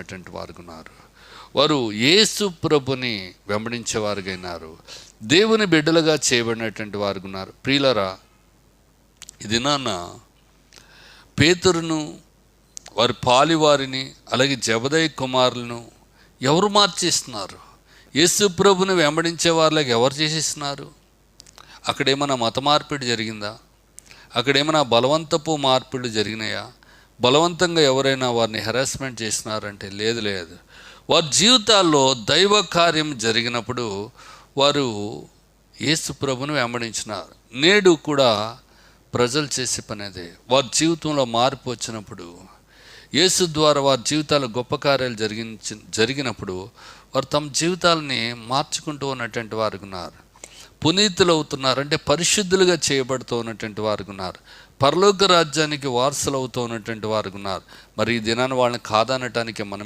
అటువంటి వారు ఉన్నారు వారు యేసు ప్రభుని వెంబడించేవారుగైనారు. దేవుని బిడ్డలుగా చేయబడినటువంటి వారు ఉన్నారు ప్రియులరా ఇది నాన్న పేతురును వారి పాలివారిని అలాగే జబదయ్య కుమారులను ఎవరు మార్చేస్తున్నారు? యేసు ప్రభుని వెంబడించే వారిలాగా ఎవరు చేసేస్తున్నారు? అక్కడేమైనా మత మార్పిడి జరిగిందా? అక్కడేమైనా బలవంతపు మార్పిడి జరిగినాయా? బలవంతంగా ఎవరైనా వారిని హెరాస్మెంట్ చేసినారంటే లేదు లేదు. వారి జీవితాల్లో దైవ కార్యం జరిగినప్పుడు వారు యేసు ప్రభుని వెంబడించినారు. నేడు కూడా ప్రజలు చేసే పని అదే వారి జీవితంలో మార్పు వచ్చినప్పుడు యేసు ద్వారా వారి జీవితాలు గొప్ప కార్యాలు జరిగించి జరిగినప్పుడు వారు తమ జీవితాలని మార్చుకుంటూ ఉన్నటువంటి వారు ఉన్నారు. పునీతులు అవుతున్నారు అంటే పరిశుద్ధులుగా చేయబడుతూ ఉన్నటువంటి వారు ఉన్నారు. పరలోక రాజ్యానికి వారసులు అవుతూ ఉన్నటువంటి వారు ఉన్నారు. మరి ఈ దినాన్ని వాళ్ళని కాదనటానికి మనం